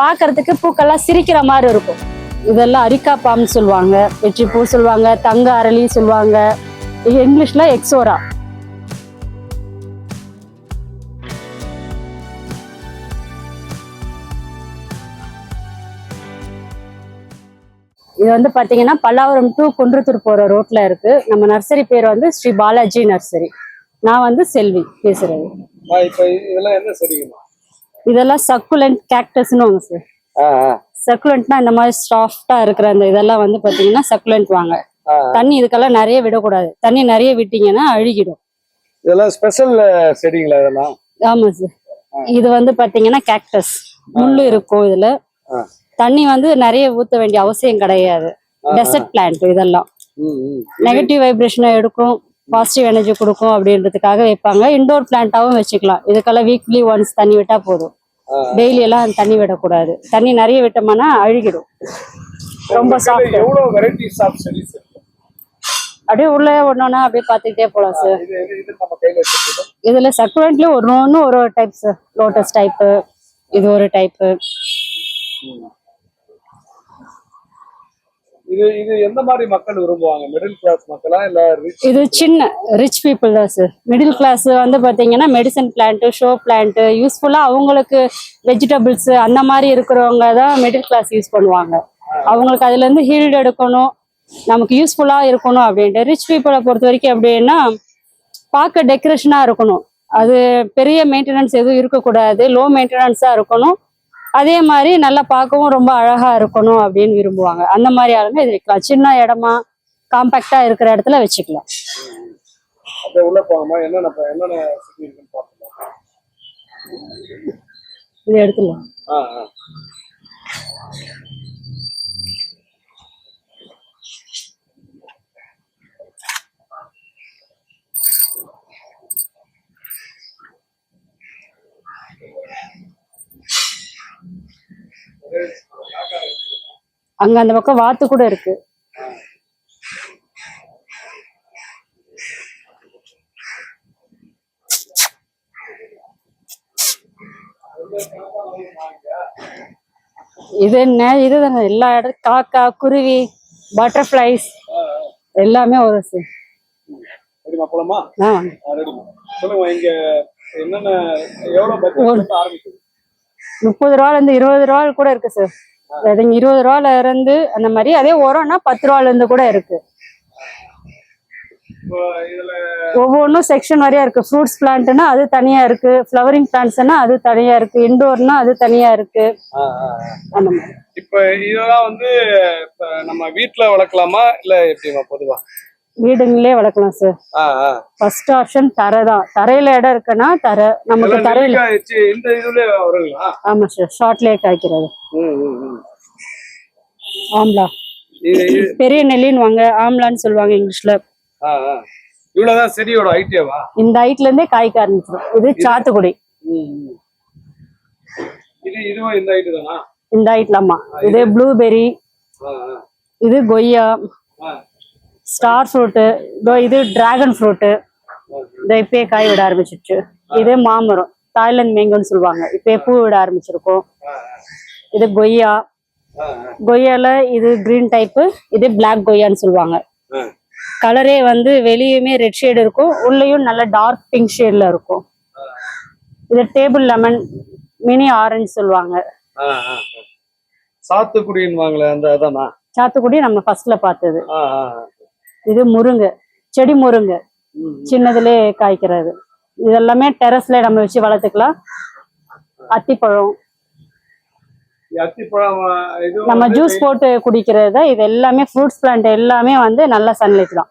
பார்க்கறதுக்கு பூக்கள்லாம் சிரிக்கிற மாதிரி இருக்கும். இதெல்லாம் அரிக்காப்பாம்னு சொல்லுவாங்க வெற்றி பூ சொல்லுவாங்க தங்க அரளி சொல்லுவாங்க. இங்கிலீஷ்ல எக்ஸோரா. இது வந்து பாத்தீங்கன்னா பல்லாவரம் டு குன்றத்தூர் போற ரோட்ல இருக்கு. நம்ம நர்சரி பேர் வந்து ஸ்ரீ பாலாஜி நர்சரி. நான் வந்து செல்வி பேசுறது. இதெல்லாம் சக்குலண்ட் கேக்டஸ்னு வாங்க சார் சக்குலண்ட்னா இந்த மாதிரி சாஃப்டா இருக்கிற அந்த இதெல்லாம் வந்து பாத்தீங்கன்னா சக்குலண்ட் வாங்க. தண்ணி இதுக்கெல்லாம் நிறைய விடக்கூடாது. தண்ணி நிறைய விட்டீங்கன்னா அழுகிடும். இதெல்லாம் ஸ்பெஷல் செடிங்களா இதெல்லாம்? ஆமா சார் இது வந்து பாத்தீங்கன்னா கேக்டஸ் முள்ளு இருக்கும் இதுல. தண்ணி வந்து நிறைய ஊத்த வேண்டிய அவசியம் கிடையாது. டெசர்ட் பிளான்ட் இதெல்லாம். நெகட்டிவ் வைப்ரேஷனை எடுக்கும். பாசிட்டிவ் எனர்ஜி கொடுக்கும் அப்படின்றதுக்காக வைப்பாங்க. இண்டோர் பிளான்ட்டாவும் வச்சுக்கலாம். இதுக்கெல்லாம் வீக்லி ஒன்ஸ் தண்ணி விட்டா போதும். டெய்லி எல்லாம் தண்ணி விடக்கூடாது. தண்ணி நிறைய விட்டோம்னா அழுகிடும். ரொம்ப சாஃப்ட் அப்படியே உள்ள ஒன்னொன்னா அப்படியே பார்த்துக்கிட்டே போலாம் சார் இதுல சக்குலண்ட்ல ஒரு ஒன்று ஒரு ஒரு டைப் சார் லோட்டஸ் டைப்பு இது ஒரு டைப்பு இது இது எந்த மாதிரி மக்கள் விரும்புவாங்க? மிடில் கிளாஸ் மக்களா இல்ல இது சின்ன ரிச் பீப்புள் தான் சார் மிடில் கிளாஸ் வந்து பாத்தீங்கன்னா மெடிசன் பிளான்ட் ஷோ பிளான்ட் யூஸ்ஃபுல்லா அவங்களுக்கு வெஜிடபிள்ஸ் அந்த மாதிரி இருக்கிறவங்க தான் மிடில் கிளாஸ் யூஸ் பண்ணுவாங்க. அவங்களுக்கு அதுல இருந்து ஹீல்டு எடுக்கணும். நமக்கு யூஸ்ஃபுல்லா இருக்கணும் அப்படின்ட்டு. ரிச் பீப்புளை பொறுத்த வரைக்கும் அப்படின்னா பார்க்க டெக்கரேஷனா இருக்கணும். அது பெரிய மெயின்டெனன்ஸ் எதுவும் இருக்கக்கூடாது. லோ மெயின்டெனன்ஸா இருக்கணும். அதே மாதிரி நல்லா பார்க்கவும் ரொம்ப அழகா இருக்கணும் அப்படின்னு விரும்புவாங்க. அந்த மாதிரி ஆளுங்க இது வைக்கலாம். சின்ன இடமா காம்பாக்டா இருக்கிற இடத்துல வச்சுக்கலாம். அப்படியே உள்ள போகாம என்னென்ன ப- என்னென்ன செடி இருக்குன்னு பார்க்கலாம் இது எடுத்துக்கலாம் ஆ ஆ அங்க அந்த பக்கம் வாத்து கூட இருக்கு. இது என்ன? இதுதானே எல்லா இடம் காக்கா குருவி பட்டர்ஃப்ளைஸ் எல்லாமே போலாமா? ஆ. என்னென்ன ஆரம்பிக்குது? முப்பது ரூபால இருந்து இருபது ரூபா கூட இருக்கு சார் அது இருபது ரூபால இருந்து அந்த மாதிரி அதே உரம்னா பத்து ரூபால இருந்து கூட இருக்கு. ஒவ்வொன்றும் செக்ஷன் வரையா இருக்கு. ஃப்ரூட்ஸ் பிளான்ட்னா அது தனியா இருக்கு. ஃப்ளவரிங் பிளான்ட்ஸ்னா அது தனியா இருக்கு. இண்டோர்னா அது தனியா இருக்கு. அந்த மாதிரி. இப்ப இதெல்லாம் வந்து நம்ம வீட்ல வளர்க்கலாமா? இல்ல எப்படிமா பொதுவா? வீடுங்களே வளர்க்கலாம் சார் ஃபர்ஸ்ட் ஆப்ஷன் தரை தான். தரையில இடம் இருக்குன்னா தரை நமக்கு தரையில. இந்த இதுல ஆமா சார் ஷார்ட்லேயே காய்க்கிறது. ஆம்லா. பெரிய நெல்லின்னு வாங்க ஆம்லான்னு சொல்லுவாங்க இங்கிலீஷ்ல. இவ்வளவுதான் செடியோட ஐட்டியாவா இந்த ஹைட்ல இருந்தே காய்க்க ஆரம்பிச்சிடும் இது சாத்துக்குடி. இது இதுவும் இந்த தானா? இந்த ஹைட்லாமா இது ஆ. இது கொய்யா. ஸ்டார் ஃப்ரூட்டு இதோ இது டிராகன் ஃப்ரூட்டு இதோ இப்பயே காய் விட ஆரம்பிச்சிருச்சு. இது மாமரம் தாய்லாந்து மேங்கோன்னு சொல்லுவாங்க. இப்பயே பூ விட ஆரம்பிச்சிருக்கோம். இது கொய்யா. கொய்யால இது கிரீன் டைப்பு இது பிளாக் கொய்யான்னு சொல்லுவாங்க. கலரே வந்து வெளியுமே ரெட் ஷேடு இருக்கும். உள்ளேயும் நல்ல டார்க் பிங்க் ஷேட்ல இருக்கும். இது டேபிள் லெமன் மினி ஆரஞ்சு சொல்லுவாங்க. ஆ. சாத்துக்குடின்னுவாங்களே அந்த அதானா? சாத்துக்குடி நம்ம ஃபர்ஸ்ட்ல பார்த்தது. இது முருங்கை செடி முருங்கை. சின்னதுலே காய்க்கிறது. இதெல்லாமே டெரஸ்ல நம்ம வச்சு வளர்த்துக்கலாம். அத்திப்பழம். நம்ம ஜூஸ் போட்டு குடிக்கிறது இது எல்லாமே ஃப்ரூட்ஸ் பிளான்ட் எல்லாமே வந்து நல்ல சன்லைட் தான்.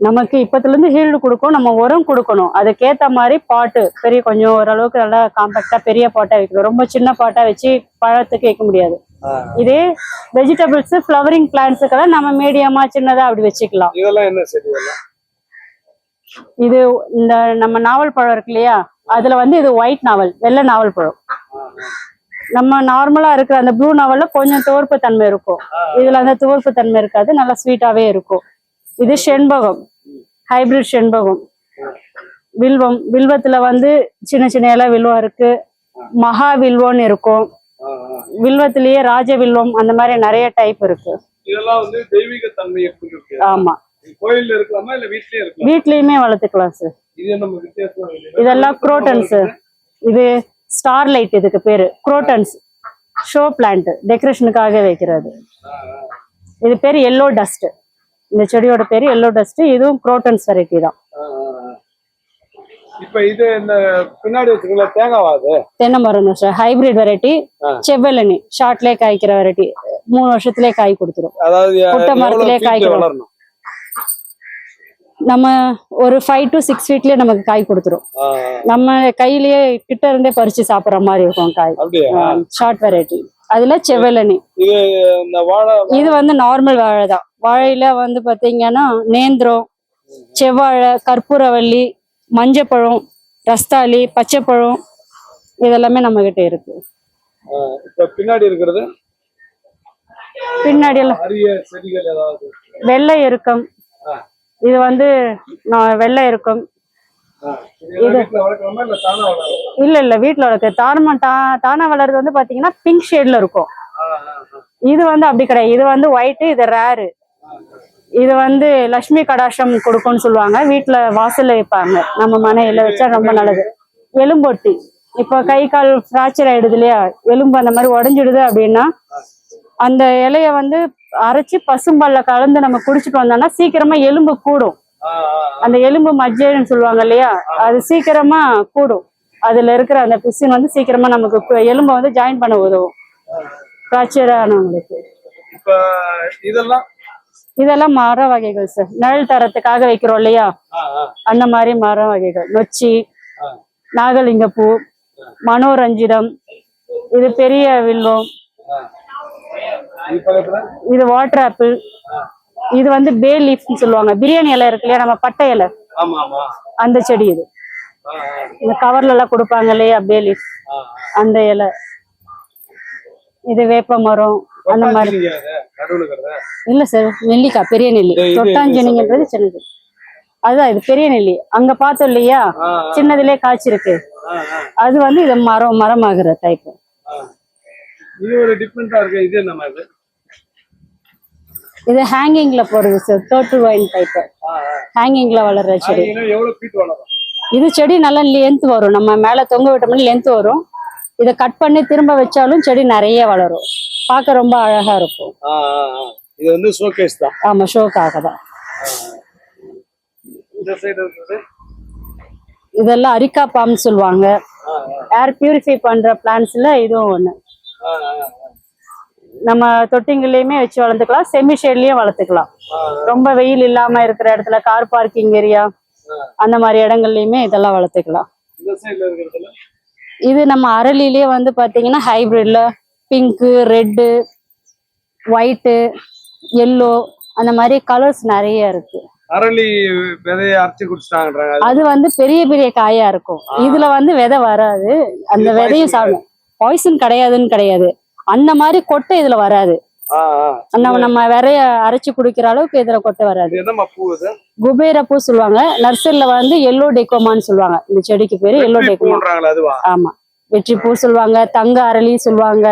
நமக்கு இப்பத்துல இருந்து ஹீல்டு கொடுக்கும் நம்ம உரம் கொடுக்கணும். அதுக்கேத்த மாதிரி பாட்டு பெரிய கொஞ்சம் ஓரளவுக்கு நல்லா காம்பாக்டா பெரிய பாட்டா வைக்கணும். ரொம்ப சின்ன பாட்டா வச்சு பழத்துக்கு வைக்க முடியாது. இதே வெஜிடபிள்ஸ் ஃப்ளவரிங் பிளான்ட்ஸுக்கெல்லாம் நம்ம மீடியமா சின்னதா அப்படி வச்சுக்கலாம். இதெல்லாம் என்ன செடி இதெல்லாம்? இது இந்த நம்ம நாவல் பழம் இருக்கு இல்லையா? அதுல வந்து இது ஒயிட் நாவல் வெள்ளை நாவல் பழம். நம்ம நார்மலா இருக்கிற அந்த ப்ளூ நாவல்ல கொஞ்சம் துவர்ப்பு தன்மை இருக்கும். இதுல அந்த துவர்ப்பு தன்மை இருக்காது நல்லா ஸ்வீட்டாவே இருக்கும். இது செண்பகம் ஹைபிரிட் செண்பகம். வில்வம் வில்வத்துல வந்து சின்ன சின்ன இலை வில்வம் இருக்கு. மகா வில்வம்னு இருக்கும். வில்வத்திலேயே ராஜ வில்வம் அந்த மாதிரி நிறைய டைப் இருக்கு. இதெல்லாம் வந்து தெய்வீக இருக்கு ஆமா. கோயில்ல இருக்கலாமா இல்ல வீட்லயே இருக்கலாம்? வீட்லயுமே வளர்த்துக்கலாம் சார் இது நம்ம வித்தியாசம். இதெல்லாம் குரோட்டன்ஸ் இது ஸ்டார் லைட் இதுக்கு பேரு. குரோட்டன்ஸ் ஷோ பிளான்ட் டெக்கரேஷனுக்காக வைக்கிறது. இது பேர் எல்லோ டஸ்ட் இந்த செடியோட பேர் எல்லோ டஸ்ட் இதுவும் குரோட்டன்ஸ் வெரைட்டி தான். இப்ப இது இந்த பின்னாடி வச்சுக்கல தேங்காவா அது? தென்னை மரம் சார் ஹைபிரிட் வெரைட்டி ஆ. செவ்வெளனி ஷார்ட்லேயே காய்க்கிற வெரைட்டி மூணு வருஷத்துலயே காய் கொடுத்துரும். அதாவது எவ்வளவு மரத்திலே காய்க்கும். வளரணும்? நம்ம ஒரு ஃபைவ் டு சிக்ஸ் வீக்லயே நமக்கு காய் கொடுத்துரும். நம்ம கையிலேயே கிட்ட இருந்தே பறிச்சு சாப்பிடுற மாதிரி இருக்கும் காய். ஷார்ட் வெரைட்டி அதுல செவ்வெளனி இது வந்து நார்மல் வாழை தான் வாழையில வந்து பாத்தீங்கன்னா நேந்திரம் செவ்வாழை கற்பூரவள்ளி மஞ்சப்பழம் ரஸ்தாளி பச்சைப்பழம் இதெல்லாமே நம்ம கிட்ட இருக்கு பின்னாடி இருக்கிறது? பின்னாடி எல்லாம் வெள்ளை இருக்கும் இது வந்து வெள்ளை இருக்கும் வீட்டுல வளர்க்கலாமா இல்ல இல்ல வீட்ல வளர்க்கு தானமா தானா வளர்றது வந்து பாத்தீங்கன்னா பிங்க் ஷேட்ல இருக்கும். இது வந்து அப்படி கிடையாது. இது வந்து ஒயிட் இது ரேரு இது வந்து லட்சுமி கடாஷம் கொடுக்கும்னு சொல்லுவாங்க. வீட்டில் வாசல்ல வைப்பாங்க. நம்ம மனையில வச்சா ரொம்ப நல்லது. எலும்பொட்டி. இப்போ கை கால் ஃப்ராக்சர் ஆயிடுது இல்லையா? எலும்பு அந்த மாதிரி உடஞ்சிடுது அப்படின்னா அந்த இலைய வந்து அரைச்சு பசும்பால்ல கலந்து நம்ம குடிச்சிட்டு வந்தோம்னா சீக்கிரமா எலும்பு கூடும். அந்த எலும்பு மஜ்ஜைன்னு சொல்லுவாங்க இல்லையா? அது சீக்கிரமா கூடும். அதுல இருக்கிற அந்த பிசின் வந்து சீக்கிரமா நமக்கு எலும்பை வந்து ஜாயின் பண்ண உதவும். ஃப்ராக்சர் ஆனவங்களுக்கு. இதெல்லாம் இதெல்லாம் மர வகைகள் சார் நிழல் தரத்துக்காக வைக்கிறோம் இல்லையா? அந்த மாதிரி மர வகைகள். நொச்சி ஆ. நாகலிங்கப்பூ மனோரஞ்சிதம் இது பெரிய வில்வம். இது வாட்டர் ஆப்பிள் இது வந்து பே லீஃப்னு சொல்லுவாங்க. பிரியாணி இலை இருக்கு இல்லையா? நம்ம பட்டை இலை. அந்த செடி இது. இந்த கவர்ல எல்லாம் கொடுப்பாங்க இல்லையா பே லீஃப் அந்த இலை. இது வேப்ப மரம் அந்த மாதிரி. இல்ல சார் நெல்லிக்காய் பெரிய நெல்லி. தொட்டாஞ்செனிங்கன்றது சின்னது. அதுதான் இது பெரிய நெல்லி. அங்க பார்த்தோம் இல்லையா? ஆ, சின்னதுலயே காய்ச்சிருக்கு. அது வந்து இது மரம் மரமாகிற டைப் ஆ. இது ஒரு டிஃப்ரெண்டா இருக்கு. இது என்ன இது? இது ஹேங்கிங்ல போடுறது சார் தோட்டு வைன் டைப். ஹேங்கிங்ல வளர்ற செடி. இது செடி நல்லா லென்த் வரும். நம்ம மேல தொங்க விட்டோம்னா லென்த் வரும். இதை கட் பண்ணி திரும்ப வச்சாலும் செடி நிறைய வளரும். பார்க்க ரொம்ப அழகா இருக்கும். இது வந்து ஷோகேஸ் தான். ஆமா ஷோக்காக தான். இதெல்லாம் அரிக்கா பாம்னு சொல்லுவாங்க. ஏர் பியூரிஃபை பண்ற பிளான்ஸ்ல இதுவும் ஒண்ணு. நம்ம தொட்டிங்களையுமே வச்சு வளர்த்துக்கலாம். செமி ஷேட்லயும் வளர்த்துக்கலாம். ரொம்ப வெயில் இல்லாம இருக்கிற இடத்துல கார் பார்க்கிங் ஏரியா அந்த மாதிரி இடங்கள்லயுமே இதெல்லாம் வளர்த்துக்கலாம். இது நம்ம அரளிலேயே வந்து பாத்தீங்கன்னா ஹைபிரிட்ல பிங்க்கு ரெட்டு ஒயிட்டு எல்லோ அந்த மாதிரி கலர்ஸ் நிறைய இருக்கு. அரளி விதையை அரைச்சு குடிச்சிட்டாங்கன்றாங்க. அது வந்து பெரிய பெரிய காயா இருக்கும். இதுல வந்து விதை வராது. அந்த விதையும் சாப்பிடும். பாய்சன் கிடையாதுன்னு கிடையாது. அந்த மாதிரி கொட்டை இதுல வராது. நம்ம நம்ம விதைய அரைச்சு குடிக்கிற அளவுக்கு இதுல கொட்டை வராது. குபேர பூ சொல்லுவாங்க. நர்சரில வந்து எல்லோ டெக்கோமான்னு சொல்லுவாங்க. இந்த செடிக்கு பேரு எல்லோ டெக்கோமா ஆமா. வெற்றி பூ சொல்லுவாங்க தங்க அரளி சொல்லுவாங்க.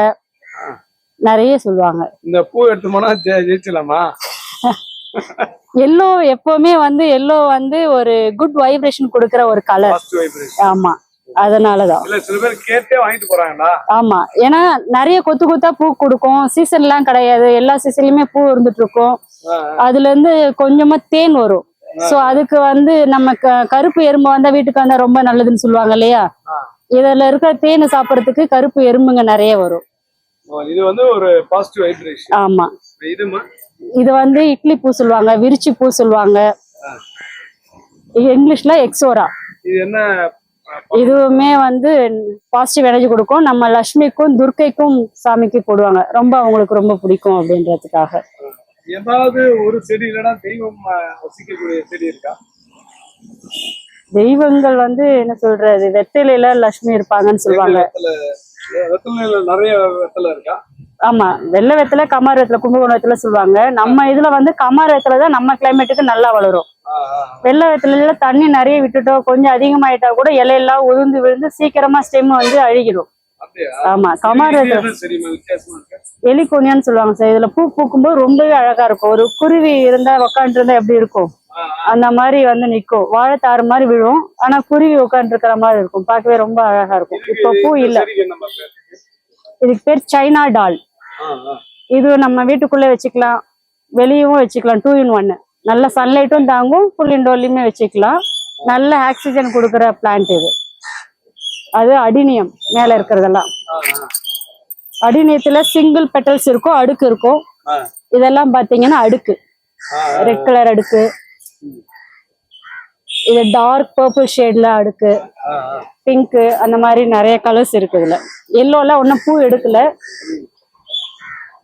நிறைய சொல்லுவாங்க. இந்த பூ எடுத்து போனா ஜெ- ஜெயிச்சலாமா எல்லோ எப்பவுமே வந்து எல்லோ வந்து ஒரு குட் வைப்ரேஷன் கொடுக்கிற ஒரு கலர் ஆமா. அதனாலதான். இல்ல சில பேர் கேட்டே வாங்கிட்டு போறாங்களா ஆமா. ஏன்னா நிறைய கொத்து கொத்தா பூ கொடுக்கும். சீசன் எல்லாம் கிடையாது. எல்லா சீசன்லயுமே பூ இருந்துட்டு இருக்கும் அதுல இருந்து கொஞ்சமா தேன் வரும். சோ அதுக்கு வந்து நம்ம கருப்பு எறும்பு வந்தா வீட்டுக்கு வந்தா ரொம்ப நல்லதுன்னு சொல்லுவாங்க இல்லையா. இதுல இருக்கிற தேனை சாப்பிடறதுக்கு கருப்பு எறும்புங்க நிறைய வரும். இது வந்து ஒரு பாசிட்டிவ் வைப்ரேஷன் ஆமா. இது வந்து இட்லி பூ சொல்லுவாங்க விரிச்சி பூ சொல்லுவாங்க. இங்கிலீஷ்ல எக்ஸோரா. இது என்ன இதுவுமே வந்து பாசிட்டிவ் எனர்ஜி கொடுக்கும். நம்ம லக்ஷ்மிக்கும் துர்க்கைக்கும் சாமிக்கு போடுவாங்க. ரொம்ப அவங்களுக்கு ரொம்ப பிடிக்கும் அப்படின்றதுக்காக. ஏதாவது ஒரு செடி இல்லைன்னா தெய்வம் ஆ, வசிக்கக்கூடிய செடி இருக்கா? தெய்வங்கள் வந்து என்ன சொல்றது? வெற்றிலையில லக்ஷ்மி இருப்பாங்கன்னு சொல்லுவாங்க. வெத்தலையில நிறைய வெத்தலை இருக்கா? ஆமா வெள்ளை வெத்தலை கமார் வெத்தலை கும்பகோணம் வெத்தலை சொல்லுவாங்க. நம்ம இதுல வந்து கமார் வெத்தலை தான் நம்ம கிளைமேட்டுக்கு நல்லா வளரும். வெள்ளை வெத்தலையில தண்ணி நிறைய விட்டுட்டோம் கொஞ்சம் அதிகமாயிட்டா கூட இலையெல்லாம் உதிர்ந்து விழுந்து சீக்கிரமா ஸ்டெம் வந்து அழுகிடும் ஆமா கமார் எலிகோனியான்னு சொல்லுவாங்க சார். இதுல பூ பூக்கும்போது ரொம்பவே அழகா இருக்கும். ஒரு குருவி இருந்தா உக்காந்துட்டு இருந்தா எப்படி இருக்கும். அந்த மாதிரி வந்து நிக்கும். வாழைத்தாறு மாதிரி விழும். ஆனா குருவி உட்கார்ந்து இருக்கிற மாதிரி இருக்கும். பார்க்கவே ரொம்ப அழகா இருக்கும். இப்ப பூ இல்ல. இதுக்கு பேர் சைனா டால். இது நம்ம வீட்டுக்குள்ளே வச்சுக்கலாம். வெளியவும் வச்சுக்கலாம். டூ இன் ஒன்னு நல்ல சன்லைட்டும் தாங்கும். ஃபுல் இண்டோர்லயுமே வச்சுக்கலாம். நல்ல ஆக்சிஜன் கொடுக்குற பிளான்ட் இது. அது அடினியம் மேல இருக்கிறதெல்லாம். அடினியத்துல சிங்கிள் பெட்டல்ஸ் இருக்கும். அடுக்கு இருக்கும். இதெல்லாம் பாத்தீங்கன்னா அடுக்கு. ரெட் கலர் அடுக்கு. இது டார்க் பர்பிள் ஷேட்ல அடுக்கு. ஆ, ஆ. பிங்க் அந்த மாதிரி நிறைய கலர்ஸ் இருக்கு இதுல. எல்லோல ஒன்றும் பூ எடுக்கல.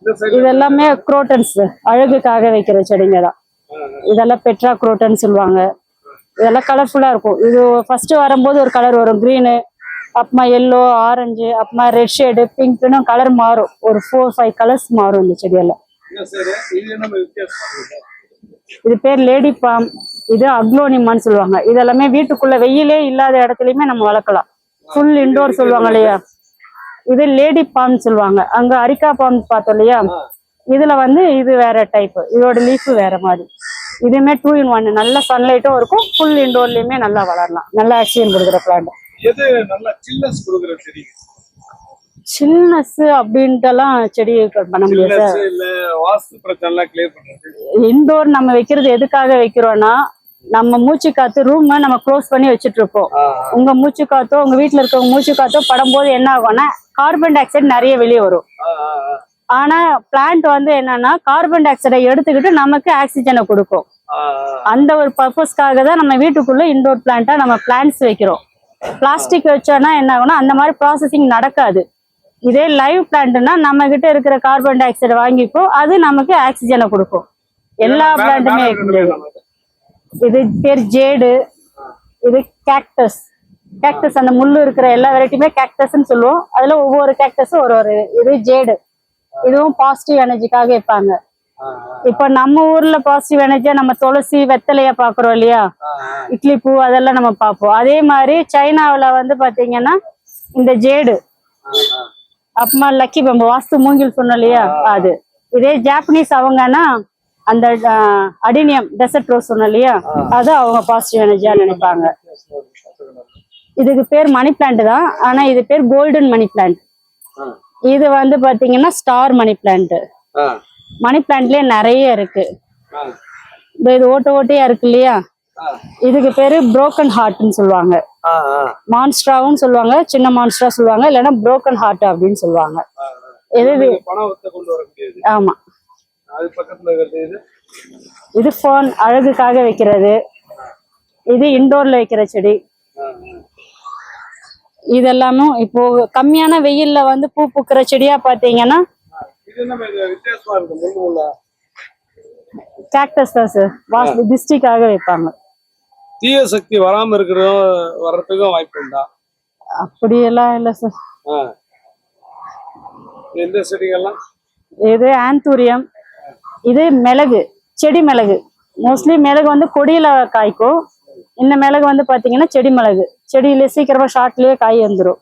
இந்த side இது எல்லாமே குரோட்டன்ஸ் அழகுக்காக வைக்கிற செடிங்க தான். இதெல்லாம் பெட்ரா குரோட்டன் சொல்லுவாங்க. இதெல்லாம் கலர்ஃபுல்லா இருக்கும். இது ஃபர்ஸ்ட் வரும்போது ஒரு கலர் வரும். க்ரீனு அப்புறமா எல்லோ ஆரஞ்சு அப்புறமா ரெட் ஷேடு பிங்க்னு கலர் மாறும். ஒரு ஃபோர் ஃபைவ் கலர்ஸ் மாறும் இந்த செடியெல்லாம். இது பேர் லேடி பாம். இது அக்லோனிமான்னு சொல்லுவாங்க. இதெல்லாமே வீட்டுக்குள்ள வெயிலே இல்லாத இடத்துலயுமே நம்ம வளர்க்கலாம். ஃபுல் இன்டோர் சொல்லுவாங்க இல்லையா? இது லேடி பாம் சொல்லுவாங்க. அங்க அரிக்கா பாம் பார்த்தோம் இல்லையா? இதுல வந்து இது வேற டைப் இதோட லீஃப் வேற மாதிரி. இதுவுமே டூ இன் ஒன் நல்ல சன்லைட்டும் இருக்கும். ஃபுல் இன்டோர்லயுமே நல்லா வளரலாம். நல்ல ஆக்சிஜன் கொடுக்குற பிளான்ட் எது நல்லா சில்னஸ் கொடுக்குற செடி? சில்னஸ் அப்படின்ட்டுலாம் செடி பண்ண முடியாது இன்டோர் நம்ம வைக்கிறது எதுக்காக வைக்கிறோம்னா நம்ம மூச்சு காத்து ரூம் நம்ம க்ளோஸ் பண்ணி வச்சுட்டு இருப்போம் ஆ, உங்க மூச்சு காத்தோ உங்க வீட்ல இருக்கவங்க மூச்சு காத்தோ படும்போது என்ன ஆகும்னா கார்பன் டை ஆக்சைடு நிறைய வெளியே வரும். ஆனா பிளான்ட் வந்து என்னன்னா கார்பன் டை ஆக்சைடை எடுத்துக்கிட்டு நமக்கு ஆக்சிஜனை கொடுக்கும். அந்த ஒரு பர்பஸ்க்காக தான் நம்ம வீட்டுக்குள்ள இன்டோர் பிளான்ட்டா நம்ம பிளான்ட்ஸ் வைக்கிறோம். பிளாஸ்டிக் வச்சோம்னா என்ன ஆகும்னா அந்த மாதிரி ப்ராசஸிங் நடக்காது. இதே லைவ் பிளான்ட்னா நம்ம கிட்ட இருக்கிற கார்பன் டை ஆக்சைடை வாங்கிப்போம் அது நமக்கு ஆக்சிஜனை கொடுக்கும். எல்லா பிளான்ட்டுமே இது பேர் ஜேடு. இது கேக்டஸ் கேக்டஸ் அந்த முள்ளு இருக்கிற எல்லா வெரைட்டியுமே கேக்டஸ்ன்னு சொல்லுவோம். அதுல ஒவ்வொரு கேக்டஸும் ஒரு ஒரு இது ஜேடு. இதுவும் பாசிட்டிவ் எனர்ஜிக்காக வைப்பாங்க இப்ப நம்ம ஊர்ல பாசிட்டிவ் எனர்ஜியா நம்ம துளசி வெத்தலைய பாக்குறோம் இல்லையா? இட்லி பூ அதெல்லாம் நம்ம பார்ப்போம். அதே மாதிரி சைனாவுல வந்து பாத்தீங்கன்னா இந்த ஜேடு. ஆ, அப்புறமா லக்கி பம்பு வாஸ்து மூங்கில் சொன்னோம் இல்லையா? அது. இதே ஜாப்பனீஸ் அவங்கன்னா அந்த அடினியம் டெசர்ட் ரோஸ் சொன்னோம் இல்லையா? அது அவங்க பாசிட்டிவ் எனர்ஜியா நினைப்பாங்க. இதுக்கு பேர் மணி பிளான்ட் தான். ஆனா இது பேர் கோல்டன் மணி பிளான்ட் இது வந்து பாத்தீங்கன்னா ஸ்டார் மணி பிளான்ட் மணி பிளான்ட்லயே நிறைய இருக்கு. இது ஓட்ட ஓட்டையா இருக்கு இல்லையா. இதுக்கு பேரு புரோக்கன் ஹார்ட்னு சொல்லுவாங்க. மான்ஸ்ட்ராவும் சொல்லுவாங்க சின்ன மான்ஸ்ட்ரா சொல்லுவாங்க இல்லைன்னா புரோக்கன் ஹார்ட் அப்படின்னு சொல்லுவாங்க. எது ஆமா. அது பக்கத்துல இருக்கிறது இது. இது ஃபோன் அழகுக்காக வைக்கிறது. இது இண்டோர்ல வைக்கிற செடி. இதெல்லாமும் இப்போ கம்மியான வெயில்ல வந்து பூ பூக்கிற செடியா பாத்தீங்கன்னா கேக்டஸ் தான் சார் வாஸ்து டிஸ்ட்ரிக்டாக வைப்பாங்க. தீய சக்தி வராம இருக்கிறதும் வர்றதுக்கும் வாய்ப்பு உண்டா? அப்படியெல்லாம் இல்லை சார். எந்த செடிகள்லாம்? இது ஆந்தூரியம் இது மிளகு செடி மிளகு. மோஸ்ட்லி மிளகு வந்து கொடியில காய்க்கும். இந்த மிளகு வந்து பாத்தீங்கன்னா செடி மிளகு. செடியில சீக்கிரமா ஷார்ட்லயே காய் வந்துடும்.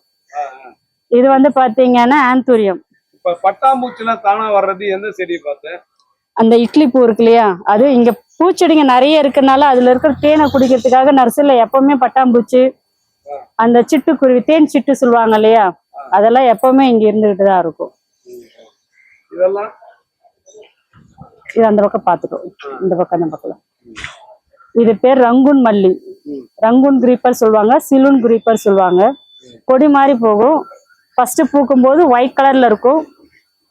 இது வந்து பாத்தீங்கன்னா ஆந்தூரியம். இப்ப பட்டாம்பூச்சிலாம் தானா வர்றது? எந்த செடியை பார்த்தேன் அந்த இட்லி பூ இருக்கு இல்லையா? அது இங்க பூச்செடிங்க நிறைய இருக்கனால அதுல இருக்கிற தேனை குடிக்கிறதுக்காக நர்சரில எப்பவுமே பட்டாம்பூச்சி அந்த சிட்டுக்குருவி தேன் சிட்டு சொல்லுவாங்க இல்லையா? அதெல்லாம் எப்பவுமே இங்க இருந்துகிட்டு தான் இருக்கும். இதெல்லாம் இது அந்த பக்கம் பாத்துக்கோ இந்த பக்கம் அந்த பக்கம் இது பேர் ரங்குன் மல்லி. ரங்குன் கிரீப்பர் சொல்லுவாங்க சிலுன் கிரீப்பர் சொல்லுவாங்க. கொடி மாதிரி போகும். ஃபர்ஸ்ட் பூக்கும் போது ஒயிட் கலர்ல இருக்கும்.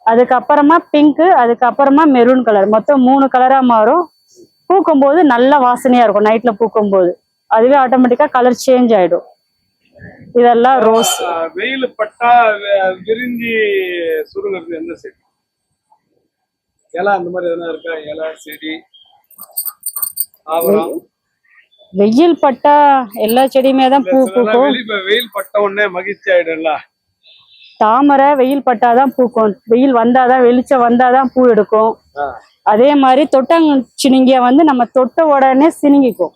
அதுக்கப்புறமா பிங்க் அதுக்கப்புறமா மெரூன் கலர் மொத்தம் மூணு கலரா மாறும். பூக்கும் போது நல்ல வாசனையா இருக்கும் நைட்ல பூக்கும் போது அதுவே ஆட்டோமேட்டிக்கா கலர் சேஞ்ச் ஆயிடும். இதெல்லாம் ரோஸ் வெயில் பட்டா விரிஞ்சி சுருங்கிறது என்ன செடி இலை அந்த மாதிரி எதனா இருக்கா? இலை செடி ஆவரம் வெயில் பட்டா எல்லா செடியுமே தான் பூ பூக்கும். வெயில் பட்ட உடனே மகிழ்ச்சி ஆயிடும்ல. தாமரை வெயில் பட்டாதான் பூக்கும். வெயில் வந்தாதான் வெளிச்சம் வந்தாதான் பூ எடுக்கும். அதே மாதிரி தொட்டஞ்சினிங்கிய வந்து நம்ம தொட்ட உடனே சினுங்கிக்கும்.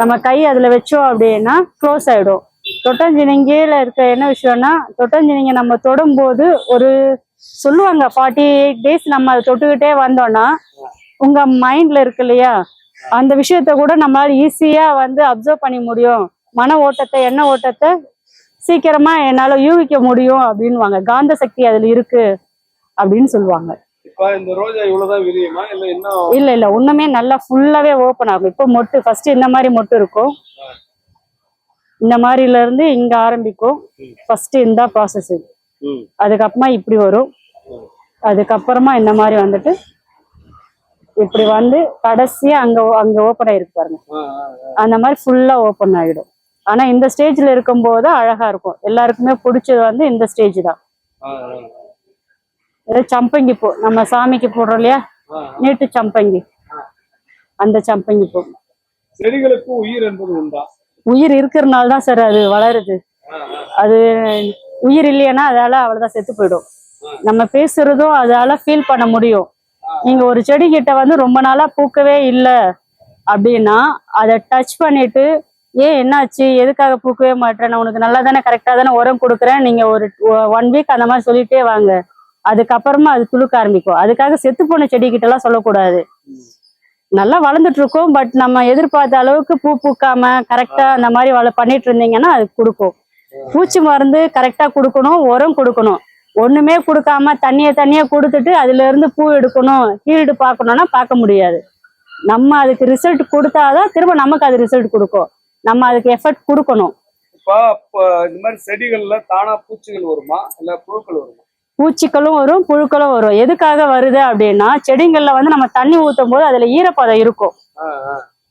நம்ம கை அதுல வச்சோம் அப்படின்னா க்ளோஸ் ஆயிடும். தொட்டஞ்சினிங்கில இருக்க என்ன விஷயம்னா தொட்டஞ்சினிங்க நம்ம தொடும்போது ஒரு சொல்லுவாங்க ஃபார்ட்டி எயிட் டேஸ் நம்ம அதை தொட்டுக்கிட்டே வந்தோம்னா உங்க மைண்ட்ல இருக்கு இல்லையா? அந்த விஷயத்த கூட நம்மளால ஈஸியா வந்து அப்சர்வ் பண்ணி முடியும். மன ஓட்டத்தை எண்ண ஓட்டத்தை சீக்கிரமா என்னால யூகிக்க முடியும் அப்படின்வாங்க காந்த சக்தி அதுல இருக்கு அப்படின்னு சொல்லுவாங்க. இல்ல இல்ல ஒண்ணுமே நல்லா ஃபுல்லாவே ஓப்பன் ஆகும். இப்போ மொட்டு ஃபர்ஸ்ட் இந்த மாதிரி மொட்டு இருக்கும். இந்த மாதிரில இருந்து இங்க ஆரம்பிக்கும். ஃபர்ஸ்ட் இந்த ப்ராசஸ் இது. அதுக்கப்புறமா இப்படி வரும். அதுக்கப்புறமா இந்த மாதிரி வந்துட்டு இப்படி வந்து கடைசியா அங்க அங்க ஓப்பன் ஆயிருக்கு பாருங்க. அந்த மாதிரி ஃபுல்லா ஓப்பன் ஆயிடும். ஆனா இந்த ஸ்டேஜ்ல இருக்கும்போது அழகா இருக்கும். எல்லாருக்குமே பிடிச்சது வந்து இந்த ஸ்டேஜ் தான். சம்பங்கி பூ. நம்ம சாமிக்கு போடுறோம் இல்லையா. நீட்டு சம்பங்கி. அந்த சம்பங்கி பூ. செடிகளுக்கும் உயிர் என்பது உண்டா? உயிர் இருக்கிறனால தான் சார் அது வளருது. அது உயிர் இல்லைன்னா அதால அவ்வளவுதான் செத்து போயிடும். நம்ம பேசுறதும் அதால ஃபீல் பண்ண முடியும். நீங்க ஒரு செடி கிட்ட வந்து ரொம்ப நாளா பூக்கவே இல்லை அப்படின்னா அதை டச் பண்ணிட்டு ஏன் என்னாச்சு? எதுக்காக பூக்கவே மாட்டேன் உனக்கு நல்லா தானே கரெக்டா தானே உரம் கொடுக்குறேன். நீங்க ஒரு ஒன் வீக் அந்த மாதிரி சொல்லிட்டே வாங்க. அதுக்கப்புறமா அது துளுக்க ஆரம்பிக்கும். அதுக்காக செத்து போன செடி கிட்ட எல்லாம் சொல்லக்கூடாது. நல்லா வளர்ந்துட்டு இருக்கோம் பட் நம்ம எதிர்பார்த்த அளவுக்கு பூ பூக்காம கரெக்டா அந்த மாதிரி வள பண்ணிட்டு இருந்தீங்கன்னா அது கொடுக்கும். பூச்சி மருந்து கரெக்டா கொடுக்கணும் உரம் கொடுக்கணும். ஒண்ணுமே கொடுக்காம தண்ணிய தண்ணிய கொடுத்துட்டு அதுல இருந்து பூ எடுக்கணும் ஹீல்டு பார்க்கணும்னா பார்க்க முடியாது. நம்ம அதுக்கு ரிசல்ட் கொடுத்தாதான் திரும்ப நமக்கு அது ரிசல்ட் கொடுக்கும். நம்ம அதுக்கு எஃபர்ட் கொடுக்கணும். இப்ப இப்ப இந்த மாதிரி செடிகள்ல தானா பூச்சிகள் வருமா? இல்ல புழுக்கள் வருமா? பூச்சிகளும் வரும் புழுக்களும் வரும். எதுக்காக வருது அப்படின்னா செடிங்கள்ல வந்து நம்ம தண்ணி ஊத்தும் போது அதுல ஈரப்பதம் இருக்கும்.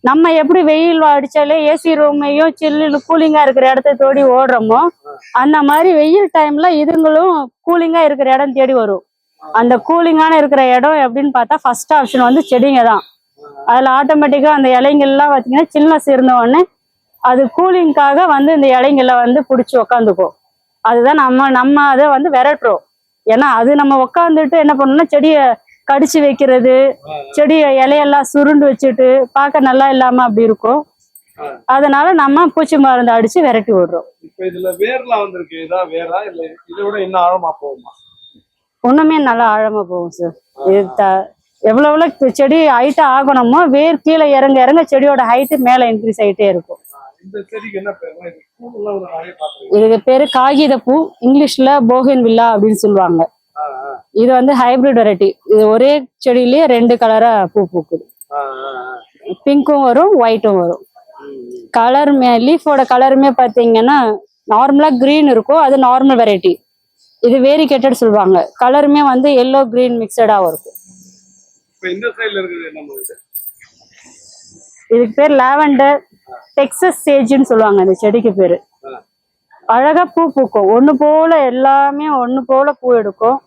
நம்ம எப்படி வெயில் அடிச்சாலே ஏசி ரூமையும் சில்லு கூலிங்கா இருக்கிற இடத்த தேடி ஓடுறோமோ அந்த மாதிரி வெயில் டைம்ல இதுங்களும் கூலிங்கா இருக்கிற இடம் தேடி வரும். அந்த கூலிங்கான இருக்கிற இடம் எப்படின்னு பார்த்தா ஃபர்ஸ்ட் ஆப்ஷன் வந்து செடிங்க தான். அதுல ஆட்டோமேட்டிக்கா அந்த இலைங்கள்லாம் பார்த்தீங்கன்னா சில்னஸ் இருந்த உடனே அது கூலிங்காக வந்து இந்த இலைங்களை வந்து பிடிச்சி உக்காந்துக்கும். அதுதான் நம்ம நம்ம அதை வந்து விரட்டுறோம். ஏன்னா அது நம்ம உக்காந்துட்டு என்ன பண்ணணும்னா செடியை கடிச்சு வைக்கிறது செடி இலையெல்லாம் சுருண்டு வச்சுட்டு பார்க்க நல்லா இல்லாம அப்படி இருக்கும். அதனால நம்ம பூச்சி மருந்து அடிச்சு விரட்டி விடுறோம். இப்ப இதுல வேர்லாம் வந்திருக்கு. இதான் வேரா இல்ல இதை விட இன்னும் ஆழமா போகுமா? ஒண்ணுமே நல்லா ஆழமா போகும் சார் இது த- எவ்வளவு எவ்வளவு செடி ஹைட் ஆகணுமோ வேர் கீழே இறங்க இறங்க செடியோட ஹைட் மேல இன்க்ரீஸ் ஆயிட்டே இருக்கும். இது இதுக்கு பேரு காகித பூ இங்கிலீஷ்ல போகன் வில்லா அப்படின்னு சொல்லுவாங்க. இது வந்து ஹைபிரிட் வெரைட்டி இது ஒரே செடியிலேயே ரெண்டு கலரா பூ பூக்குது. பிங்க்கும் வரும் ஒயிட்டும் வரும். கலருமே லீஃபோட கலருமே பார்த்தீங்கன்னா நார்மலா green இருக்கும் அது நார்மல் வெரைட்டி இது வேரிகேட்டட் சொல்லுவாங்க. கலருமே வந்து எல்லோ green மிக்சடா இருக்கும். இதுக்கு பேர் லாவெண்டர் டெக்ஸஸ் சேஜ்னு சொல்லுவாங்க இந்த செடிக்கு பேரு. அழகா பூ பூக்கும். ஒண்ணு போல எல்லாமே ஒண்ணு போல பூ எடுக்கும்.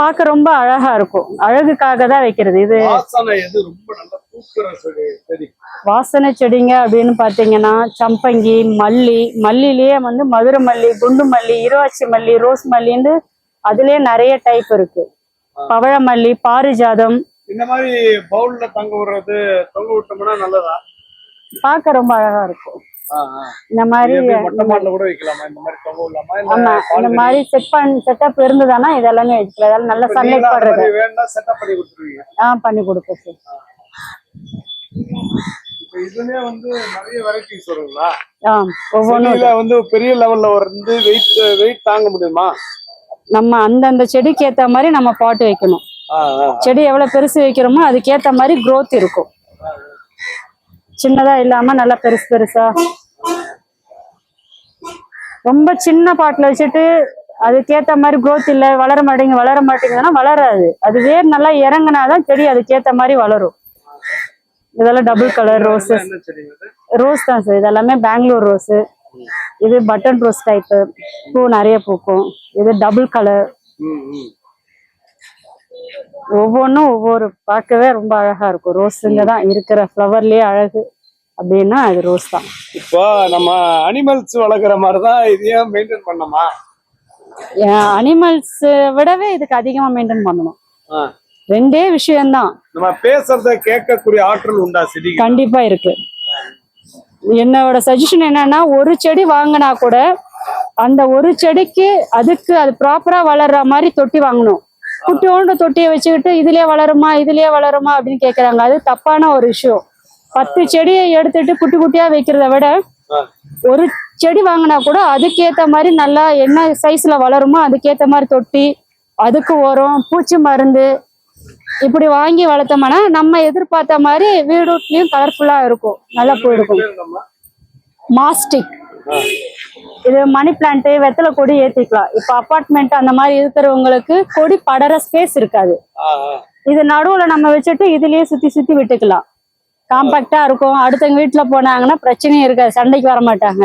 பார்க்க ரொம்ப அழகா இருக்கும். அழகுக்காக தான் வைக்கிறது. இது வாசனை செடிங்க அப்படின்னு பார்த்தீங்கன்னா சம்பங்கி மல்லி மல்லிலேயே வந்து மதுரை மல்லி குண்டு மல்லி இருவாச்சி மல்லி ரோஸ் மல்லின்னு அதுலயே நிறைய டைப் இருக்கு. பவழ மல்லி பாரிஜாதம். இந்த மாதிரி பவுல்ல தங்க விடுறது தொங்க விட்டோம்னா நல்லதா? பார்க்க ரொம்ப அழகா இருக்கும். இந்த மாதிரி ஆமா இந்த? மாதிரி செட் பண்ண செட்டப் இருந்ததுன்னா இதெல்லாமே வச்சுக்கலாம் இதெல்லாம் நல்ல சன்லைட் படுறது. ஆ பண்ணி கொடுப்போம் சார் இதுலயே வந்து நிறைய வெரைட்டிஸ் வருங்களா? ஆ ஒவ்வொன்றும் செடியில வந்து பெரிய லெவல்ல வந்து வெயிட் வெயிட் தாங்க முடியுமா? நம்ம அந்தந்த செடிக்கு ஏத்த மாதிரி நம்ம பாட்டு வைக்கணும். செடி எவ்வளவு பெருசு வைக்கிறோமோ அதுக்கேத்த மாதிரி growth இருக்கும். சின்னதா இல்லாம நல்லா பெருசு பெருசா ரொம்ப சின்ன பாட்டில் வச்சுட்டு அதுக்கேத்த மாதிரி growth இல்ல வளர மாட்டேங்குது வளர மாட்டேங்குதுன்னா வளராது. அது வேர் நல்லா இறங்குனாதான் செடி அதுக்கேத்த மாதிரி வளரும். இதெல்லாம் டபுள் கலர் ரோஸஸ்? ரோஸ் தான் சார் இதெல்லாமே பெங்களூர் ரோஸ் இது பட்டன் ரோஸ் டைப்பு பூ நிறைய பூக்கும். இது டபுள் கலர். ஒவ்வொன்றும் ஒவ்வொரு பார்க்கவே ரொம்ப அழகா இருக்கும். ரோஸுங்க தான் இருக்கிற ஃப்ளவர்லயே அழகு. அப்படின்னா அது ரோஸ் தான். இப்போ நம்ம அனிமல்ஸ் வளர்க்குற மாதிரி தான் இதையும் மெயின்டைன் பண்ணோமா அனிமல்ஸ் விடவே இதுக்கு அதிகமா மெயின்டைன் பண்ணணும். ரெண்டே விஷயம்தான். நம்ம பேசுறத கேட்கக்கூடிய ஆற்றல் உண்டா செடிக்கு? கண்டிப்பா இருக்கு. என்னோட சஜஷன் என்னன்னா ஒரு செடி வாங்கினா கூட அந்த ஒரு செடிக்கு அதுக்கு அது ப்ராப்பரா வளர்ற மாதிரி தொட்டி வாங்கணும். குட்டியோண்டு தொட்டியை வச்சுக்கிட்டு இதுலயே வளருமா இதுலயே வளருமா அப்படின்னு கேக்குறாங்க. அது தப்பான ஒரு விஷயம். பத்து செடியை எடுத்துட்டு குட்டி குட்டியா வைக்கிறத விட. ஒரு செடி வாங்கினா கூட அதுக்கேத்த மாதிரி நல்லா என்ன சைஸ்ல வளருமோ அதுக்கேத்த மாதிரி தொட்டி அதுக்கு உரம் பூச்சி மருந்து இப்படி வாங்கி வளர்த்தோம்னா நம்ம எதிர்பார்த்த மாதிரி வீடுலயும் கலர்ஃபுல்லா இருக்கும் நல்லா போயிருக்கும் மாஸ்டிக். இது மணி பிளான்ட் வெத்தலை கொடி ஏத்திக்கலாம் இப்ப அபார்ட்மெண்ட் அந்த மாதிரி இருக்கிறவங்களுக்கு கொடி படர ஸ்பேஸ் இருக்காது. இது நடுவுல நம்ம வச்சுட்டு இதுலயே சுத்தி சுத்தி விட்டுக்கலாம் காம்பாக்டா இருக்கும். அடுத்தவங்க வீட்டுல போனாங்கன்னா பிரச்சனையும் இருக்காது. சண்டைக்கு வர மாட்டாங்க.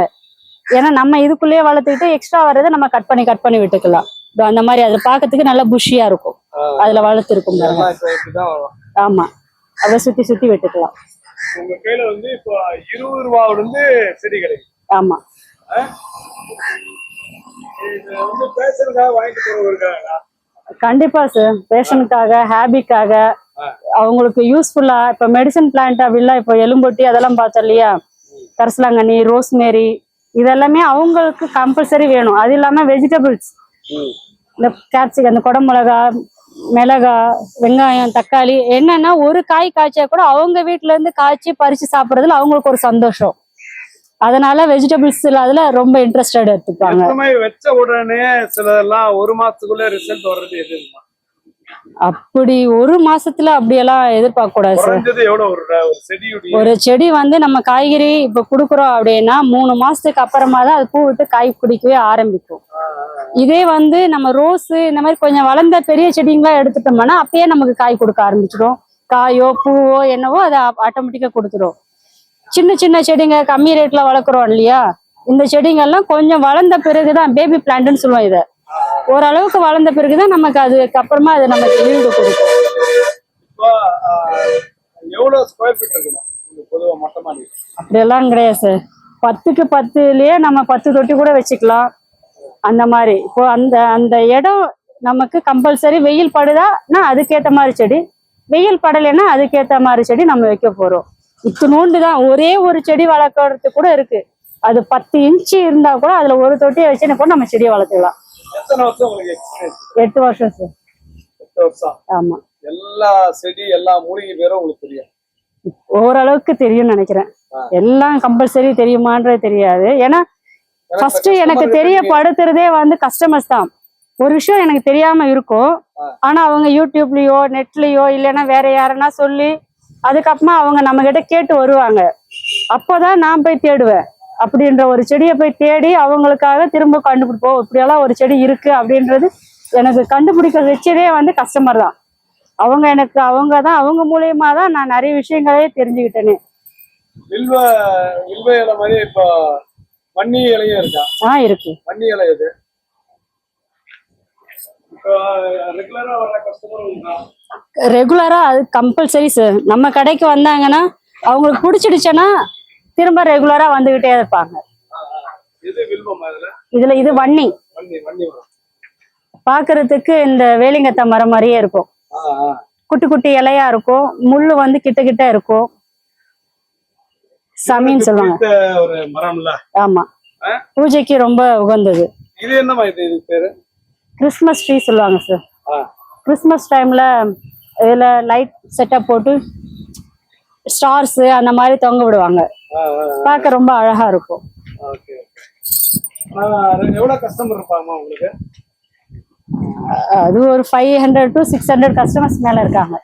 ஏன்னா நம்ம இதுக்குள்ளேயே வளர்த்துக்கிட்டு எக்ஸ்ட்ரா வர்றதை நம்ம கட் பண்ணி கட் பண்ணி விட்டுக்கலாம். அந்த மாதிரி அது பார்க்கறதுக்கு நல்லா புஷியா இருக்கும். அதுல வளர்த்துருக்கும் ஆமா. அதை சுத்தி சுத்தி விட்டுக்கலாம். உங்க கையில வந்து இப்போ இருபது ரூபாவுல இருந்து செடி கிடைக்கும் ஆமா. ஆ? இது வந்து பேசுறதுக்காக வாங்கிட்டு போறவங்க இருக்காங்க கண்டிப்பா சார் பேஷனுக்காக ஹேபிக்காக. அவங்களுக்கு யூஸ்ஃபுல்லா இப்ப மெடிசன் பிளான்ட் அப்படிலாம் இப்போ எலும்பொட்டி அதெல்லாம் பார்த்தோம் இல்லையா கரிசலாங்கண்ணி ரோஸ்மேரி இதெல்லாமே அவங்களுக்கு கம்பல்சரி வேணும். அது இல்லாம வெஜிடபிள்ஸ். இந்த கேப்சிகம் அந்த குடமிளகா மிளகா வெங்காயம் தக்காளி என்னன்னா ஒரு காய் காய்ச்சா கூட அவங்க வீட்ல இருந்து காய்ச்சி பறிச்சு சாப்பிடுறதுல அவங்களுக்கு ஒரு சந்தோஷம். அதனால வெஜிடபிள்ஸ் அதுல ரொம்ப இன்ட்ரெஸ்டட் எடுத்துப்பாங்க. வச்ச உடனே சிலதெல்லாம் ஒரு மாசத்துக்குள்ள ரிசல்ட் வர்றது எதுமா அப்படி ஒரு மாசத்துல அப்படியெல்லாம் எதிர்பார்க்க கூடாது சார் ஒரு செடி வந்து நம்ம காய்கறி இப்ப குடுக்குறோம் அப்படின்னா மூணு மாசத்துக்கு அப்புறமா தான் அது பூ விட்டு காய் பிடிக்கவே ஆரம்பிக்கும். இதே வந்து நம்ம ரோஸ் இந்த மாதிரி கொஞ்சம் வளர்ந்த பெரிய செடிங்களா எடுத்துட்டோம்னா அப்பயே நமக்கு காய் கொடுக்க ஆரம்பிச்சிடும். காயோ பூவோ என்னவோ அதை ஆட்டோமேட்டிக்கா கொடுத்துரும். சின்ன சின்ன செடிங்க கம்மி ரேட்ல வளர்க்குறோம் இல்லையா? இந்த செடிங்கெல்லாம் கொஞ்சம் வளர்ந்த பிறகுதான் பேபி பிளான்ட்னு சொல்லுவோம் இதை. ஓரளவுக்கு வளர்ந்த பிறகுதான் நமக்கு அதுக்கு அப்புறமா அது நமக்கு ஈல்டு கொடுக்கும். அப்படியெல்லாம் கிடையாது சார் பத்துக்கு பத்துலயே நம்ம பத்து தொட்டி கூட வச்சுக்கலாம். அந்த மாதிரி. இப்போ அந்த அந்த இடம் நமக்கு கம்பல்சரி வெயில் படுதான்னா அதுக்கேத்த மாதிரி செடி. வெயில் படலைன்னா அதுக்கேத்த மாதிரி செடி நம்ம வைக்க போறோம். இத்தினூண்டு தான் ஒரே ஒரு செடி வளர்க்கறது கூட இருக்கு. அது பத்து இன்ச்சு இருந்தா கூட அதுல ஒரு தொட்டியை வச்சுன்னு கூட நம்ம செடியை வளர்த்துக்கலாம். எட்டு வருஷம் சார் எட்டு வருஷம்? ஆமா. எல்லா செடி எல்லா மூலிகை பேரும் உங்களுக்கு தெரியும். ஓரளவுக்கு தெரியும்னு நினைக்கிறேன். எல்லாம் கம்பல்சரி தெரியுமான்றது தெரியாது. ஏன்னா ஃபர்ஸ்ட் எனக்கு தெரியப்படுத்துறதே வந்து கஸ்டமர்ஸ் தான். ஒரு விஷயம் எனக்கு தெரியாம இருக்கும். ஆனா அவங்க யூடியூப்லயோ நெட்லயோ இல்லைன்னா வேற யாருன்னா சொல்லி அதுக்கப்புறமா அவங்க நம்ம கிட்ட கேட்டு வருவாங்க. அப்போதான் நான் போய் தேடுவேன். அப்படின்ற ஒரு செடியை போய் தேடி அவங்களுக்காக திரும்ப கண்டுபிடிப்போம். இப்படியெல்லாம் ஒரு செடி இருக்கு அப்படின்றது எனக்கு கண்டுபிடிக்க வச்சதே வந்து கஸ்டமர் தான். அவங்க எனக்கு அவங்க தான் அவங்க மூலியமா தான் நான் நிறைய விஷயங்களே தெரிஞ்சுக்கிட்டேனே. வில்வ வில்வ இலை மாதிரி இப்போ வன்னி இலையும் இருக்கா? ஆ இருக்கு. இலை இது. ரெகுலரா அது கம்பல்சரி சார் நம்ம கடைக்கு வந்தாங்கன்னா அவங்களுக்கு பிடிச்சிடுச்சுன்னா திரும்ப ரெகுலரா வந்துகிட்டே இருப்பாங்க. இதுல இது வன்னி. பாக்குறதுக்கு இந்த வேலிங்கத்த மரம் மாதிரியே இருக்கும். குட்டி குட்டி இலையா இருக்கும். முள்ளு வந்து கிட்ட கிட்ட இருக்கும். சமின்னு சொல்லுவாங்க. ஆமா? பூஜைக்கு ரொம்ப உகந்தது. கிறிஸ்மஸ் ட்ரீ சொல்லுவாங்க சார். ஆ. கிறிஸ்மஸ் டைம்ல இதுல லைட் செட்டப் போட்டு ஸ்டார்ஸ் அந்த மாதிரி தொங்க விடுவாங்க. பார்க்க ரொம்ப அழகா இருக்கும். அது ஒரு five hundred to six hundred customers மேல இருக்காங்க.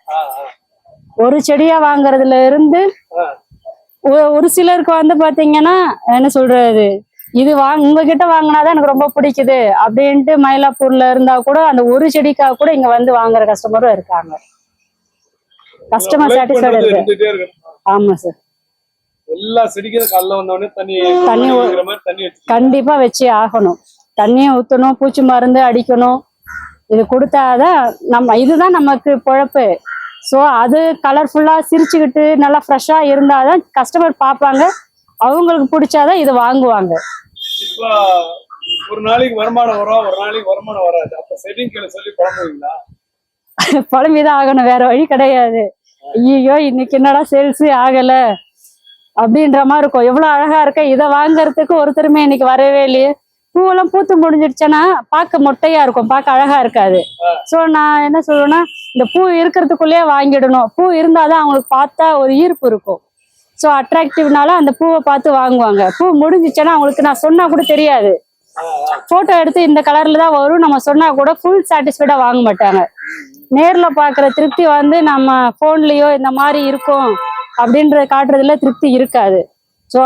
ஒரு செடியா வாங்குறதுல இருந்து ஒரு சிலருக்கு வந்து பாத்தீங்கன்னா என்ன சொல்றது இது வாங்க உங்ககிட்ட வாங்கினாதான் எனக்கு ரொம்ப பிடிக்குது அப்படின்ட்டு மயிலாப்பூர்ல இருந்தா கூட அந்த ஒரு செடிக்காக கூட இங்க வந்து வாங்குற கஸ்டமரும் இருக்காங்க. கஸ்டமர் சாட்டிஸ்ஃபைடு இருக்கு. ஆமா சார் எல்லா செடிக்கும் காலைல வந்த உடனே தண்ணி தண்ணி கண்டிப்பா வச்சே ஆகணும். தண்ணியை ஊத்தணும் பூச்சி மருந்து அடிக்கணும். இது கொடுத்தாதான் நம்ம இதுதான் நமக்கு பொழப்பு. ஸோ அது கலர்ஃபுல்லா சிரிச்சுக்கிட்டு நல்லா ஃப்ரெஷ்ஷா இருந்தாதான் கஸ்டமர் பார்ப்பாங்க. அவங்களுக்கு பிடிச்சாதான் இது வாங்குவாங்க. ஒரு நாளைக்கு வருமானம் வரும் ஒரு நாளைக்கு வருமானம் வராது. அப்ப செட்டிங் சொல்லி குழம்புவீங்களா புலம்பிதான் ஆகணும். வேற வழி கிடையாது. ஐயோ இன்னைக்கு என்னடா சேல்ஸ் ஆகல? அப்படின்ற மாதிரி இருக்கும். எவ்வளவு அழகா இருக்க? இதை வாங்கறதுக்கு ஒருத்தருமே இன்னைக்கு வரவே இல்லையே. பூவெல்லாம் பூத்து முடிஞ்சிருச்சுன்னா பார்க்க மொட்டையா இருக்கும். பார்க்க அழகா இருக்காது. சோ நான் என்ன சொல்லுவேன்னா இந்த பூ இருக்கிறதுக்குள்ளேயே வாங்கிடணும். பூ இருந்தாதான் அவங்களுக்கு பார்த்தா ஒரு ஈர்ப்பு இருக்கும். ஸோ அட்ராக்டிவ்னால அந்த பூவை பார்த்து வாங்குவாங்க. பூ முடிஞ்சிச்சுன்னா அவங்களுக்கு நான் சொன்னா கூட தெரியாது. போட்டோ எடுத்து இந்த கலர்ல தான் வரும். நம்ம சொன்னா கூட ஃபுல் சாட்டிஸ்ஃபைடா வாங்க மாட்டாங்க. நேர்ல பாக்குற திருப்தி வந்து நம்ம போன்லயோ இந்த மாதிரி இருக்கும் அப்படின்றத காட்டுறதுல திருப்தி இருக்காது. ஸோ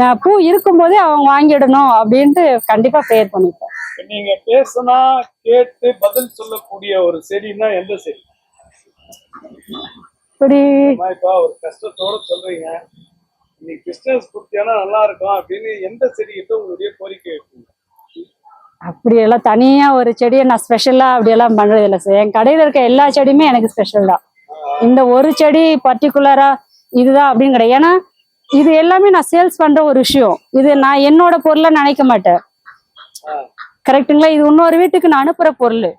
நான் பூ இருக்கும்போதே அவங்க வாங்கிடணும் அப்படின்ட்டு கண்டிப்பா ப்ரேயர் பண்ணிப்பேன். நீங்க பேசுனா கேட்டு பதில் சொல்லக்கூடிய ஒரு செடின்னா எந்த செடி? இப்படி இப்ப ஒரு கஷ்டத்தோட சொல்றீங்க. இன்னைக்கு பிசினஸ் குடுத்தியானா நல்லா இருக்கும் அப்படின்னு எந்த செடி கிட்ட உங்களுடைய கோரிக்கை வைப்பீங்க? அப்படியெல்லாம் தனியாக ஒரு செடியை நான் ஸ்பெஷலாக அப்படியெல்லாம் பண்ணுறது இல்லை சார் என் கடையில் இருக்க எல்லா செடியுமே எனக்கு ஸ்பெஷல் தான். இந்த ஒரு செடி பர்டிகுலராக இதுதான் அப்படின்னு கிடையாது. ஏன்னா இது எல்லாமே நான் சேல்ஸ் பண்ணுற ஒரு விஷயம். இது நான் என்னோட பொருளை நினைக்க மாட்டேன். கரெக்ட்டுங்களா இது இன்னொரு வீட்டுக்கு நான் அனுப்புகிற பொருள்.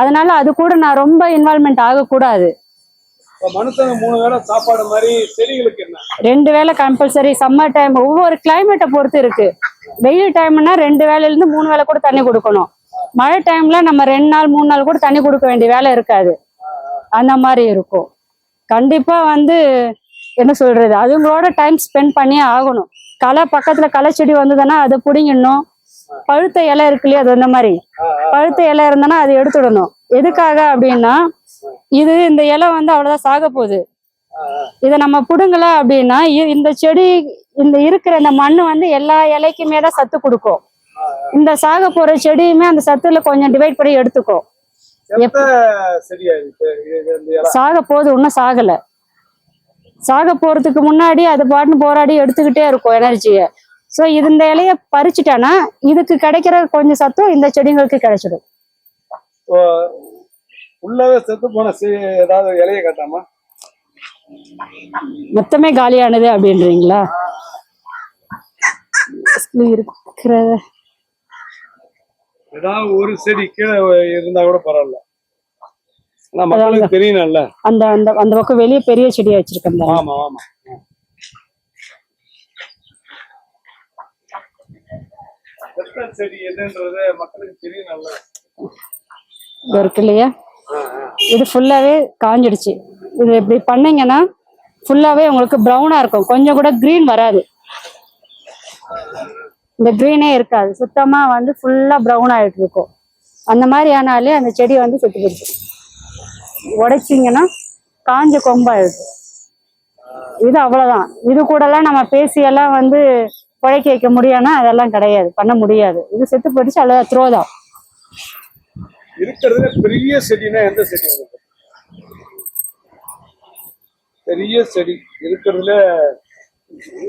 அதனால அது கூட நான் ரொம்ப இன்வால்மெண்ட் ஆகக்கூடாது. மனுஷங்க மூணு வேளை சாப்பாடு மாதிரி செடிகளுக்கு என்ன? ரெண்டு வேளை கம்பல்சரி சம்மர் டைம் ஒவ்வொரு கிளைமேட்டை பொறுத்து இருக்கு. வெயில் டைம்னா ரெண்டு வேலையிலேருந்து மூணு வேளை கூட தண்ணி கொடுக்கணும். மழை டைம்ல நம்ம ரெண்டு நாள் மூணு நாள் கூட தண்ணி கொடுக்க வேண்டிய வேலை இருக்காது. அந்த மாதிரி இருக்கும். கண்டிப்பா வந்து என்ன சொல்றது? அதுங்களோட டைம் ஸ்பெண்ட் பண்ணியே ஆகணும். களை பக்கத்துல களை செடி வந்ததுன்னா அதை பிடிங்கிடணும். பழுத்த இலை இருக்கு இல்லையா அது அந்த மாதிரி. பழுத்த இலை இருந்தனா அதை எடுத்துடணும். எதுக்காக அப்படின்னா இது இந்த இலை வந்து அவ்வளவுதான் சாக போகுது. இதை நம்ம புடுங்கல அப்படின்னா இந்த செடி இந்த இருக்கிற இந்த மண்ணு வந்து எல்லா இலைக்குமே தான் சத்து கொடுக்கும். இந்த சாக போற செடியுமே அந்த சத்துல கொஞ்சம் டிவைட் பண்ணி எடுத்துக்கும் சாக போகுது இன்னும் சாகல. சாக போறதுக்கு முன்னாடி அது பாட்டுன்னு போராடி எடுத்துக்கிட்டே இருக்கும் எனர்ஜியை ஸோ இது இந்த இலைய பறிச்சுட்டானா இதுக்கு கிடைக்கிற கொஞ்சம் சத்தும் இந்த செடிங்களுக்கு கிடைச்சிடும். உள்ளவே செத்து போன ஏதாவது இலைய காட்டாமா? மொத்தமே காலியானது அப்படின்றீங்களா? இருக்கிற ஏதாவது ஒரு செடி கீழே இருந்தா கூட பரவாயில்ல. மக்களுக்கு தெரியணும்ல. அந்த அந்த அந்த பக்கம் வெளியே பெரிய செடியா வச்சிருக்கேன் பாருங்க. ஆமா ஆமா. செத்த செடி என்னன்றது மக்களுக்கு தெரியணும்ல. இது இருக்கு இல்லையா? இது ஃபுல்லாவே காஞ்சிடுச்சு. இது இப்படி பண்ணீங்கன்னா ஃபுல்லாவே உங்களுக்கு ப்ரௌனா இருக்கும். கொஞ்சம் கூட கிரீன் வராது. இந்த க்ரீனே இருக்காது. சுத்தமா வந்து ஃபுல்லா ப்ரௌன் ஆயிட்டு இருக்கும் அந்த மாதிரி ஆனாலே அந்த செடி வந்து செத்து போயிடுச்சு. உடைச்சிங்கன்னா காஞ்ச கொம்பாயிடுது. இது அவ்வளோதான் இது கூடலாம் நம்ம பேசியெல்லாம் வந்து குழைக்க வைக்க முடியும்னா அதெல்லாம் கிடையாது. பண்ண முடியாது. இது செத்து போயிடுச்சு. அல்லது த்ரோ தான். இருக்கிறதுல பெரிய செடினா எந்த செடி உங்களுக்கு பெரிய செடி இருக்கிறதுல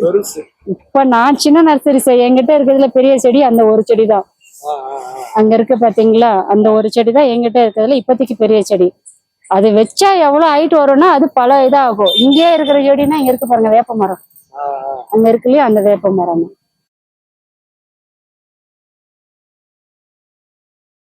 பெருசு. இப்ப நான் சின்ன நர்சரி செடி என்கிட்ட இருக்கிறதுல பெரிய செடி அந்த ஒரு செடி தான். அங்க இருக்கு பாத்தீங்களா? அந்த ஒரு செடி தான் என்கிட்ட இருக்கிறதுல இப்போதைக்கு பெரிய செடி. அது வச்சா எவ்வளவு ஹைட் வரும்னா அது பல இதாகும். இங்கேயே இருக்கிற செடினா இங்க இருக்கு பாருங்க வேப்ப மரம். அங்க இருக்கு இல்லையா? அந்த வேப்ப மரம்